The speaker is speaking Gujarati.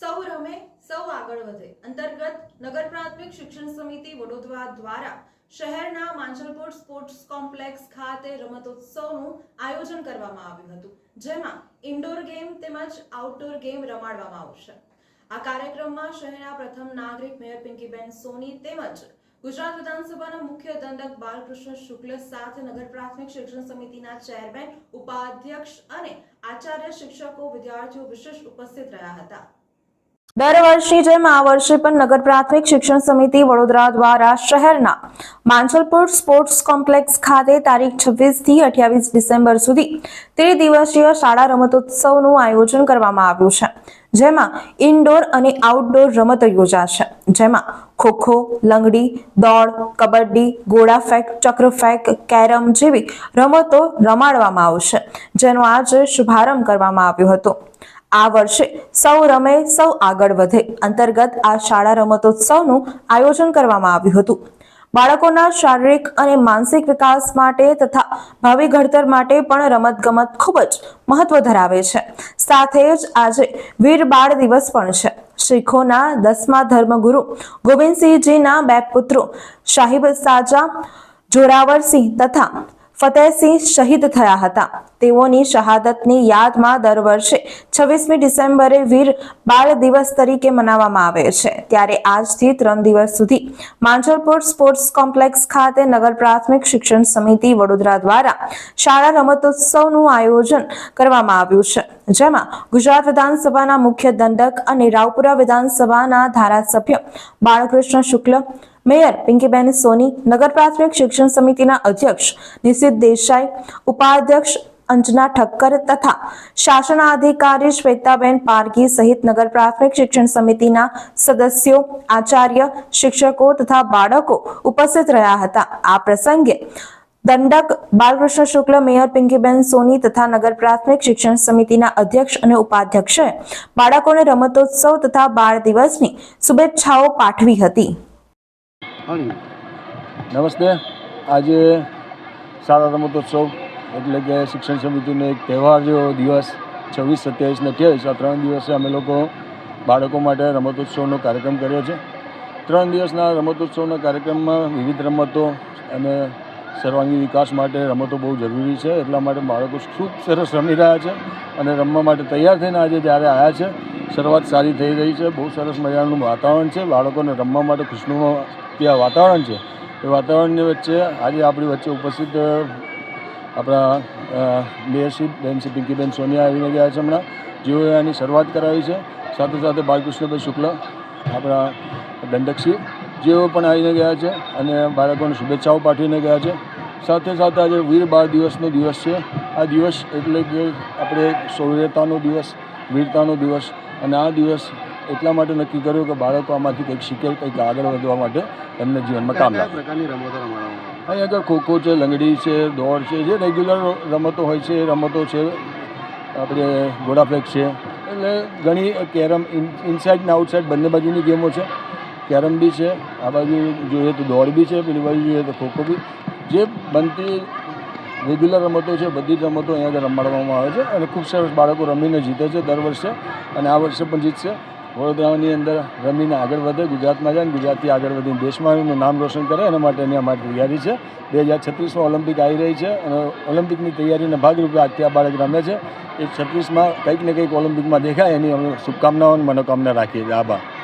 સૌ રમે, સૌ આગળ વધે. અંતર્ગત નગર પ્રાથમિક શિક્ષણ સમિતિ વડોદરા દ્વારા શહેરના માંજલપુર સ્પોર્ટ્સ કોમ્પ્લેક્સ ખાતે રમતોત્સવનું આયોજન કરવામાં આવ્યું હતું, જેમાં ઇન્ડોર ગેમ તેમજ આઉટડોર ગેમ રમાડવામાં આવશે. આ કાર્યક્રમમાં શહેરના પ્રથમ નાગરિક મેયર પિંકીબેન સોની તેમજ ગુજરાત વિધાનસભાના મુખ્ય દંડક બાલકૃષ્ણ શુક્લ સાથે નગર પ્રાથમિક શિક્ષણ સમિતિના ચેરમેન, ઉપાધ્યક્ષ અને આચાર્ય શિક્ષકો વિદ્યાર્થીઓ વિશેષ ઉપસ્થિત રહ્યા હતા. દર વર્ષની જેમ આ વર્ષે પણ નગર પ્રાથમિક શિક્ષણ સમિતિ વડોદરા દ્વારા શહેરના માંચલપુર સ્પોર્ટ્સ કોમ્પ્લેક્સ ખાતે તારીખ છવ્વીસથી અઠ્યાવીસ ડિસેમ્બર સુધી ત્રિદિવસીય શાળા રમતોત્સવનું આયોજન કરવામાં આવ્યું છે, જેમાં ઇન્ડોર અને આઉટડોર રમતો યોજાશે, જેમાં ખોખો, લંગડી, દોડ, કબડ્ડી ગોળા ફેંક, ચક્ર ફેંક, કેરમ જેવી રમતો રમાડવામાં આવશે, જેનો આજે શુભારંભ કરવામાં આવ્યો હતો. આ વર્ષે સૌ રમે, સૌ આગળ વધે. અંતર્ગત આ શાળા રમતોત્સવનું આયોજન કરવામાં આવ્યું હતું. બાળકોના શારીરિક અને માનસિક વિકાસ માટે તથા ભાવિ ઘડતર માટે પણ રમતગમત ખૂબ જ મહત્વ ધરાવે છે. સાથે જ આજે વીર બાળ દિવસ પણ છે. શીખોના દસમા ધર્મગુરુ ગોવિંદસિંહજીના બે પુત્રો સાહિબ સાજા, જોરાવરસિંહ તથા ફતેહસિંહ શહીદ થયા હતા. તેઓની શહાદતની યાદમાં દર વર્ષે છવ્વીસમી ડિસેમ્બરે વીર બાળ દિવસ તરીકે મનાવવામાં આવે છે. ત્યારે આજથી ત્રણ દિવસ સુધી માંજલપુર સ્પોર્ટ્સ કોમ્પ્લેક્સ ખાતે નગર પ્રાથમિક શિક્ષણ સમિતિ વડોદરા દ્વારા શાળા રમતોત્સવનું આયોજન કરવામાં આવ્યું છે. જેમાં ગુજરાત વિધાનસભાના મુખ્ય દંડક અને રાવપુરા વિધાનસભાના ધારાસભ્ય બાળકૃષ્ણ શુક્લ મેયર પિંકીબેન સોની, નગર પ્રાથમિક શિક્ષણ સમિતિના અધ્યક્ષ નિશિત દેસાઈ, ઉપાધ્યક્ષ અંજના ઠક્કર તથા શાસનાધિકારી શ્વેતાબેન પારગી સહિત નગર પ્રાથમિક શિક્ષણ સમિતિના સદસ્યો, આચાર્ય, શિક્ષકો તથા બાળકો ઉપસ્થિત રહ્યા હતા. આ પ્રસંગે દંડક બાલકૃષ્ણ શુક્લ, મેયર પિંકીબેન સોની તથા નગર પ્રાથમિક શિક્ષણ સમિતિના અધ્યક્ષ અને ઉપાધ્યક્ષે બાળકોને રમતોત્સવ તથા બાળ દિવસની શુભેચ્છાઓ પાઠવી હતી. નમસ્તે. આજે શાળા રમતોત્સવ, એટલે કે શિક્ષણ સમિતિનો એક તહેવાર જેવો દિવસ છવ્વીસ, સત્યાવીસ ને અઠ્યાવીસ. આ ત્રણ દિવસે અમે લોકો બાળકો માટે રમતોત્સવનો કાર્યક્રમ કર્યો છે. ત્રણ દિવસના રમતોત્સવના કાર્યક્રમમાં વિવિધ રમતો અને સર્વાંગી વિકાસ માટે રમતો બહુ જરૂરી છે. એટલા માટે બાળકો ખૂબ સરસ રમી રહ્યા છે અને રમવા માટે તૈયાર થઈને આજે જ્યારે આવ્યા છે શરૂઆત સારી થઈ રહી છે. બહુ સરસ મજાનું વાતાવરણ છે. બાળકોને રમવા માટે ખુશનુમા વાતાવરણ છે. એ વાતાવરણની વચ્ચે આજે આપણી વચ્ચે ઉપસ્થિત આપણા અ, મેયરશ્રી બેન શ્રી પિંકીબેન સોનિયા આવીને ગયા છે હમણાં. જેઓએ આની શરૂઆત કરાવી છે. સાથે સાથે બાલકૃષ્ણભાઈ શુક્લ આપણા દંડકશ્રી જેઓ પણ આવીને ગયા છે અને બાળકોને શુભેચ્છાઓ પાઠવીને ગયા છે. સાથે સાથે આજે વીર બાળ દિવસનો દિવસ છે. આ દિવસ એટલે કે આપણે શૌર્યતાનો દિવસ વીરતાનો દિવસ. અને આ દિવસ એટલા માટે નક્કી કર્યો કે બાળકો આમાંથી કંઈક શીખે કંઈક આગળ વધવા માટે એમને જીવનમાં કામ લાગે. પ્રકારની રમતો રમાડવામાં અહીં આગળ ખોખો છે લંગડી છે દોડ છે જે રેગ્યુલર રમતો હોય છે એ રમતો છે. આપણે ગોડાફેક છે. એટલે ઘણી કેરમ ઇનસાઇડ ને આઉટસાઇડ બંને બાજુની ગેમો છે. કેરમ બી છે આ બાજુ જોઈએ તો દોડ બી છે પેલી બાજુ જોઈએ તો ખોખો બી. જે બનતી રેગ્યુલર રમતો છે, બધી જ રમતો અહીંયા રમાડવામાં આવે છે અને ખૂબ સરસ બાળકો રમીને જીતે છે દર વર્ષે અને આ વર્ષે પણ જીતશે. વડોદરાની અંદર રમીને આગળ વધે, ગુજરાતમાં જાય ગુજરાતથી આગળ વધીને દેશમાં એનું નામ રોશન કરે, એના માટે એની અમારી તૈયારી છે. બે હજાર છત્રીસમાં ઓલિમ્પિક આવી રહી છે અને ઓલિમ્પિકની તૈયારીના ભાગરૂપે આજથી આ બાળક રમે છે. એ છત્રીસમાં કંઈક ને કંઈક ઓલિમ્પિકમાં દેખાય, એની અમે શુભકામનાઓ અને મનોકામના રાખીએ છીએ. આભાર.